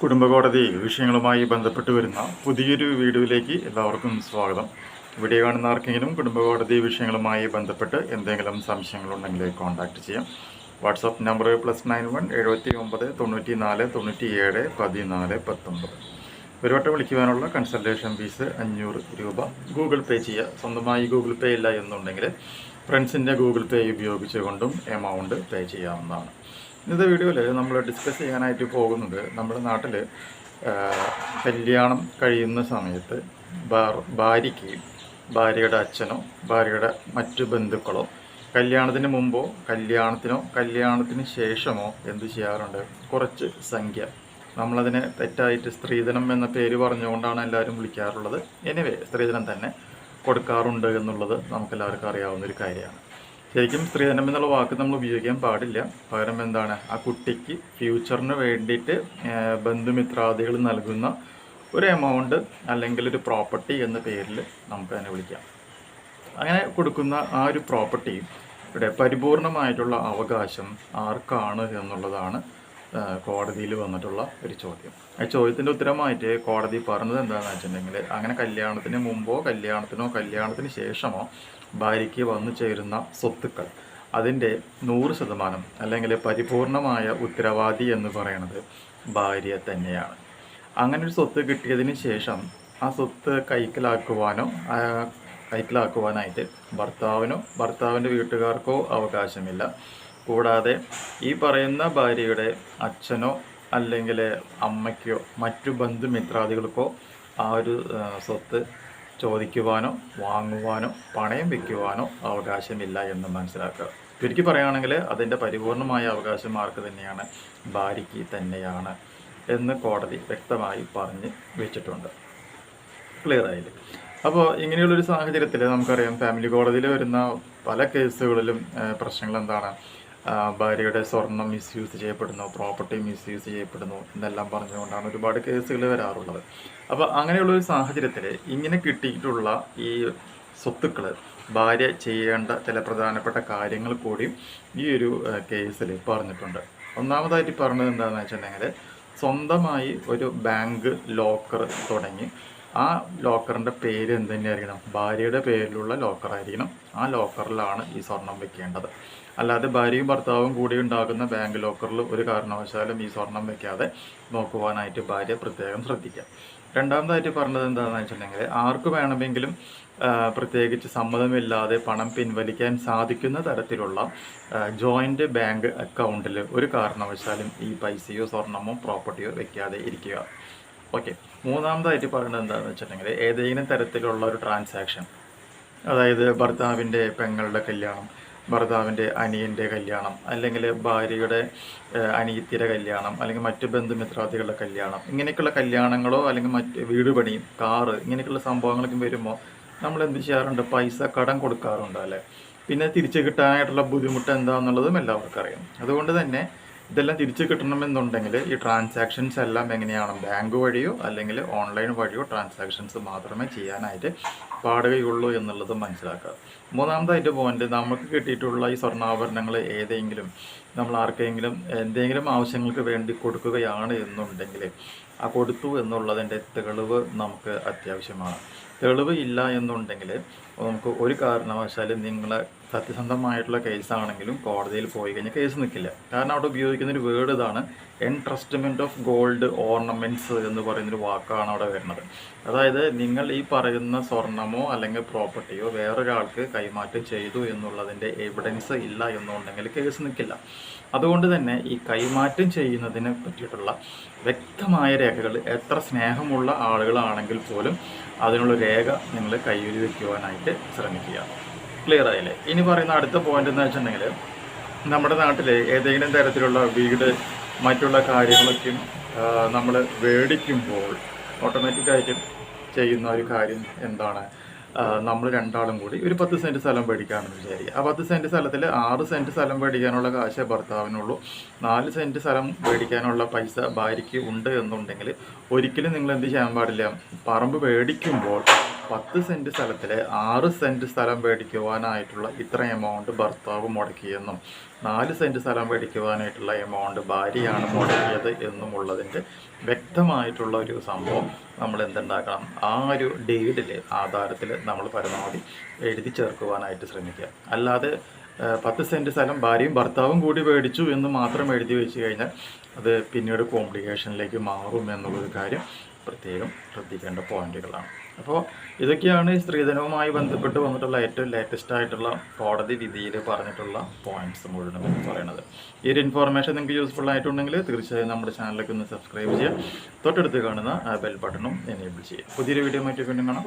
കുടുംബകോടതി വിഷയങ്ങളുമായി ബന്ധപ്പെട്ട് വരുന്ന പുതിയൊരു വീഡിയോയിലേക്ക് എല്ലാവർക്കും സ്വാഗതം. വീഡിയോ കാണുന്ന ആർക്കെങ്കിലും കുടുംബകോടതി വിഷയങ്ങളുമായി ബന്ധപ്പെട്ട് എന്തെങ്കിലും സംശയങ്ങളുണ്ടെങ്കിൽ കോൺടാക്ട് ചെയ്യാം. WhatsApp number plus nine one എഴുപത്തി ഒമ്പത് തൊണ്ണൂറ്റി നാല് തൊണ്ണൂറ്റി ഏഴ് പതിനാല് പത്തൊമ്പത്. ഒരു വട്ടം വിളിക്കുവാനുള്ള കൺസൾട്ടേഷൻ ഫീസ് അഞ്ഞൂറ് രൂപ. ഗൂഗിൾ പേ ചെയ്യുക സ്വന്തമായി ഗൂഗിൾ പേ ഇല്ല എന്നുണ്ടെങ്കിൽ ഫ്രണ്ട്സിന്റെ ഗൂഗിൾ പേ ഉപയോഗിച്ചുകൊണ്ടും എമൗണ്ട് പേ ചെയ്യാവുന്നതാണ്. ഇന്നത്തെ വീഡിയോയിൽ നമ്മൾ ഡിസ്കസ് ചെയ്യാനായിട്ട് പോകുന്നത് നമ്മുടെ നാട്ടിൽ കല്യാണം കഴിയുന്ന സമയത്ത് ഭാര്യയ്ക്ക് ഭാര്യയുടെ അച്ഛനോ ഭാര്യയുടെ മറ്റു ബന്ധുക്കളോ കല്യാണത്തിന് മുമ്പോ കല്യാണത്തിനോ കല്യാണത്തിന് ശേഷമോ എന്ത് ചെയ്യാറുണ്ട്? കുറച്ച് സംഖ്യ. നമ്മളതിനെ തെറ്റായിട്ട് സ്ത്രീധനം എന്ന പേര് പറഞ്ഞുകൊണ്ടാണ് എല്ലാവരും വിളിക്കാറുള്ളത്. എനിവേ സ്ത്രീധനം തന്നെ കൊടുക്കാറുണ്ട് എന്നുള്ളത് നമുക്കെല്ലാവർക്കും അറിയാവുന്ന ഒരു കാര്യമാണ്. ശരിക്കും സ്ത്രീധനം എന്നുള്ള വാക്ക് നമ്മൾ ഉപയോഗിക്കാൻ പാടില്ല. പകരം എന്താണ്? ആ കുട്ടിക്ക് ഫ്യൂച്ചറിന് വേണ്ടിയിട്ട് ബന്ധുമിത്രാദികൾ നൽകുന്ന ഒരു എമൗണ്ട് അല്ലെങ്കിൽ ഒരു പ്രോപ്പർട്ടി എന്ന പേരിൽ നമുക്ക് അതിനെ വിളിക്കാം. അങ്ങനെ കൊടുക്കുന്ന ആ ഒരു പ്രോപ്പർട്ടി ഇവിടെ പരിപൂർണമായിട്ടുള്ള അവകാശം ആർക്കാണ് എന്നുള്ളതാണ് കോടതിയിൽ വന്നിട്ടുള്ള ഒരു ചോദ്യം. ആ ചോദ്യത്തിന്റെ ഉത്തരമായിട്ട് കോടതി പറഞ്ഞത് എന്താണെന്ന് വെച്ചിട്ടുണ്ടെങ്കിൽ അങ്ങനെ കല്യാണത്തിന് മുമ്പോ കല്യാണത്തിനോ കല്യാണത്തിന് ശേഷമോ ഭാര്യയ്ക്ക് വന്നു ചേരുന്ന സ്വത്തുക്കൾ അതിന്റെ നൂറ് ശതമാനം അല്ലെങ്കിൽ പരിപൂർണമായ ഉത്തരവാദി എന്ന് പറയുന്നത് ഭാര്യ തന്നെയാണ്. അങ്ങനെ ഒരു സ്വത്ത് കിട്ടിയതിന് ശേഷം ആ സ്വത്ത് കൈക്കലാക്കുവാനോ കൈക്കലാക്കുവാനായിട്ട് ഭർത്താവിനോ ഭർത്താവിന്റെ വീട്ടുകാർക്കോ അവകാശമില്ല. കൂടാതെ ഈ പറയുന്ന ഭാര്യയുടെ അച്ഛനോ അല്ലെങ്കിൽ അമ്മയ്ക്കോ മറ്റു ബന്ധുമിത്രാദികൾക്കോ ആ ഒരു സ്വത്ത് ചോദിക്കുവാനോ വാങ്ങുവാനോ പണയം വയ്ക്കുവാനോ അവകാശമില്ല എന്ന് മനസ്സിലാക്കുക. ചുരുക്കി പറയുകയാണെങ്കിൽ അതിന്റെ പരിപൂർണമായ അവകാശം ആർക്ക് തന്നെയാണ്? ഭാര്യയ്ക്ക് തന്നെയാണ് എന്ന് കോടതി വ്യക്തമായി പറഞ്ഞ് വെച്ചിട്ടുണ്ട്. ക്ലിയർ ആയില്ലേ? അപ്പോൾ ഇങ്ങനെയുള്ളൊരു സാഹചര്യത്തിൽ നമുക്കറിയാം ഫാമിലി കോടതിയിൽ വരുന്ന പല കേസുകളിലും പ്രശ്നങ്ങൾ എന്താണ്? ഭാര്യയുടെ സ്വർണം മിസ്യൂസ് ചെയ്യപ്പെടുന്നു പ്രോപ്പർട്ടി മിസ്യൂസ് ചെയ്യപ്പെടുന്നു എന്നെല്ലാം പറഞ്ഞുകൊണ്ടാണ് ഒരുപാട് കേസുകൾ വരാറുള്ളത്. അപ്പോൾ അങ്ങനെയുള്ള ഒരു സാഹചര്യത്തിൽ ഇങ്ങനെ കിട്ടിയിട്ടുള്ള ഈ സ്വത്തുക്കൾ ഭാര്യ ചെയ്യേണ്ട ചില പ്രധാനപ്പെട്ട കാര്യങ്ങൾ കൂടി ഈ ഒരു കേസിൽ പറഞ്ഞിട്ടുണ്ട്. ഒന്നാമതായിട്ട് പറഞ്ഞത് എന്താണെന്ന് വെച്ചിട്ടുണ്ടെങ്കിൽ സ്വന്തമായി ഒരു ബാങ്ക് ലോക്കർ തുടങ്ങി ആ ലോക്കറിന്റെ പേര് എന്ത് തന്നെയായിരിക്കണം ഭാര്യയുടെ പേരിലുള്ള ലോക്കറായിരിക്കണം. ആ ലോക്കറിലാണ് ഈ സ്വർണം വെക്കേണ്ടത്. അല്ലാതെ ഭാര്യയും ഭർത്താവും കൂടി ഉണ്ടാകുന്ന ബാങ്ക് ലോക്കറിൽ ഒരു കാരണവശാലും ഈ സ്വർണം വെക്കാതെ നോക്കുവാനായിട്ട് ഭാര്യ പ്രത്യേകം ശ്രദ്ധിക്കുക രണ്ടാമതായിട്ട് പറഞ്ഞത് എന്താണെന്ന് വെച്ചിട്ടുണ്ടെങ്കിൽ ആർക്ക് വേണമെങ്കിലും പ്രത്യേകിച്ച് സമ്മതമില്ലാതെ പണം പിൻവലിക്കാൻ സാധിക്കുന്ന തരത്തിലുള്ള ജോയിന്റ് ബാങ്ക് അക്കൗണ്ടിൽ ഒരു കാരണവശാലും ഈ പൈസയോ സ്വർണമോ പ്രോപ്പർട്ടിയോ വെക്കാതെ ഇരിക്കുക. ഓക്കെ മൂന്നാമതായിട്ട് പറയുന്നത് എന്താണെന്ന് വെച്ചിട്ടുണ്ടെങ്കിൽ ഏതെങ്കിലും തരത്തിലുള്ള ഒരു ട്രാൻസാക്ഷൻ അതായത് ഭർത്താവിന്റെ പെങ്ങളുടെ കല്യാണം ഭർത്താവിന്റെ അനിയന്റെ കല്യാണം അല്ലെങ്കിൽ ഭാര്യയുടെ അനിയത്തിയുടെ കല്യാണം അല്ലെങ്കിൽ മറ്റ് ബന്ധുമിത്രാദികളുടെ കല്യാണം ഇങ്ങനെയൊക്കെയുള്ള കല്യാണങ്ങളോ അല്ലെങ്കിൽ മറ്റ് വീട് പണിയും കാറ് ഇങ്ങനെയൊക്കെയുള്ള സംഭവങ്ങളൊക്കെ വരുമ്പോൾ നമ്മൾ എന്ത് ചെയ്യാറുണ്ട്? പൈസ കടം കൊടുക്കാറുണ്ട് അല്ലേ? പിന്നെ തിരിച്ചു കിട്ടാനായിട്ടുള്ള ബുദ്ധിമുട്ട് എന്താണെന്നുള്ളതും എല്ലാവർക്കും അറിയാം. അതുകൊണ്ട് തന്നെ ഇതെല്ലാം തിരിച്ചു കിട്ടണമെന്നുണ്ടെങ്കിൽ ഈ ട്രാൻസാക്ഷൻസ് എല്ലാം എങ്ങനെയാണ്? ബാങ്ക് വഴിയോ അല്ലെങ്കിൽ ഓൺലൈൻ വഴിയോ ട്രാൻസാക്ഷൻസ് മാത്രമേ ചെയ്യാനായിട്ട് പാടുകയുള്ളൂ എന്നുള്ളത് മനസ്സിലാക്കുക. മൂന്നാമതായിട്ട് പോയിന്റ് നമുക്ക് കിട്ടിയിട്ടുള്ള ഈ സ്വർണാഭരണങ്ങൾ ഏതെങ്കിലും നമ്മൾ ആർക്കെങ്കിലും എന്തെങ്കിലും ആവശ്യങ്ങൾക്ക് വേണ്ടി കൊടുക്കുകയാണ് എന്നുണ്ടെങ്കിൽ ആ കൊടുത്തു എന്നുള്ളതിന്റെ തെളിവ് നമുക്ക് അത്യാവശ്യമാണ്. തെളിവ് ഇല്ല എന്നുണ്ടെങ്കിൽ നമുക്ക് ഒരു കാരണവശാലും നിങ്ങളെ സത്യസന്ധമായിട്ടുള്ള കേസാണെങ്കിലും കോടതിയിൽ പോയി കഴിഞ്ഞാൽ കേസ് നിൽക്കില്ല. കാരണം അവിടെ ഉപയോഗിക്കുന്ന ഒരു വേർഡ് ഇതാണ് എൻട്രസ്റ്റ്മെന്റ് ഓഫ് ഗോൾഡ് ഓർണമെന്റ്സ് എന്ന് പറയുന്നൊരു വാക്കാണ് അവിടെ വരുന്നത്. അതായത് നിങ്ങൾ ഈ പറയുന്ന സ്വർണമോ അല്ലെങ്കിൽ പ്രോപ്പർട്ടിയോ വേറൊരാൾക്ക് കൈമാറ്റം ചെയ്തു എന്നുള്ളതിന്റെ എവിഡൻസ് ഇല്ല എന്നുണ്ടെങ്കിൽ കേസ് നിൽക്കില്ല. അതുകൊണ്ട് തന്നെ ഈ കൈമാറ്റം ചെയ്യുന്നതിനെ പറ്റിയിട്ടുള്ള വ്യക്തമായ രേഖകൾ എത്ര സ്നേഹമുള്ള ആളുകളാണെങ്കിൽ പോലും അതിനുള്ള രേഖ നിങ്ങൾ കയ്യിൽ വയ്ക്കുവാനായിട്ട് ശ്രമിക്കുക. ക്ലിയർ ആയില്ലേ? ഇനി പറയുന്ന അടുത്ത പോയിന്റ് എന്ന് വെച്ചിട്ടുണ്ടെങ്കിൽ നമ്മുടെ നാട്ടിൽ ഏതെങ്കിലും തരത്തിലുള്ള വീട് മറ്റുള്ള കാര്യങ്ങളൊക്കെ നമ്മൾ മേടിക്കുമ്പോൾ ഓട്ടോമാറ്റിക്കായിട്ടും ചെയ്യുന്ന ഒരു കാര്യം എന്താണ്? നമ്മൾ രണ്ടാളും കൂടി ഒരു പത്ത് സെന്റ് സ്ഥലം മേടിക്കാമെന്ന് വിചാരിക്കുക. ആ പത്ത് സെന്റ് സ്ഥലത്തിൽ ആറ് സെന്റ് സ്ഥലം മേടിക്കാനുള്ള കാശേ ഭർത്താവിനുള്ളൂ. നാല് സെന്റ് സ്ഥലം മേടിക്കാനുള്ള പൈസ ഭാര്യയ്ക്ക് ഉണ്ട് എന്നുണ്ടെങ്കിൽ ഒരിക്കലും നിങ്ങൾ എന്ത് ചെയ്യാൻ പാടില്ല. പറമ്പ് മേടിക്കുമ്പോൾ പത്ത് സെന്റ് സ്ഥലത്തിലെ ആറ് സെന്റ് സ്ഥലം മേടിക്കുവാനായിട്ടുള്ള ഇത്ര എമൗണ്ട് ഭർത്താവ് മുടക്കിയെന്നും നാല് സെന്റ് സ്ഥലം മേടിക്കുവാനായിട്ടുള്ള എമൗണ്ട് ഭാര്യയാണ് മുടക്കിയത് എന്നുമുള്ളതിന്റെ വ്യക്തമായിട്ടുള്ള ഒരു സംഭവം നമ്മൾ എന്തുണ്ടാക്കണം? ആ ഒരു ഡീഡിൽ ആധാരത്തിൽ നമ്മൾ പരമാവധി എഴുതി ചേർക്കുവാനായിട്ട് ശ്രമിക്കുക. അല്ലാതെ പത്ത് സെന്റ് സ്ഥലം ഭാര്യയും ഭർത്താവും കൂടി മേടിച്ചു എന്ന് മാത്രം എഴുതി വെച്ച് കഴിഞ്ഞാൽ അത് പിന്നീട് കോംപ്ലിക്കേഷനിലേക്ക് മാറും എന്നുള്ളൊരു കാര്യം പ്രത്യേകം ശ്രദ്ധിക്കേണ്ട പോയിന്റുകളാണ്. അപ്പോൾ ഇതൊക്കെയാണ് ഈ സ്ത്രീധനവുമായി ബന്ധപ്പെട്ട് വന്നിട്ടുള്ള ഏറ്റവും ലേറ്റസ്റ്റ് ആയിട്ടുള്ള കോടതി വിധിയിൽ പറഞ്ഞിട്ടുള്ള പോയിന്റ്സ് മുഴുവനും എന്ന് പറയുന്നത്. ഈ ഒരു ഇൻഫോർമേഷൻ നിങ്ങൾക്ക് യൂസ്ഫുൾ ആയിട്ടുണ്ടെങ്കിൽ തീർച്ചയായും നമ്മുടെ ചാനലിലേക്ക് ഒന്ന് സബ്സ്ക്രൈബ് ചെയ്യുക. തൊട്ടടുത്ത് കാണുന്ന ബെൽ ബട്ടണും എനേബിൾ ചെയ്യുക. പുതിയൊരു വീഡിയോ മറ്റു വീണ്ടും കാണാം.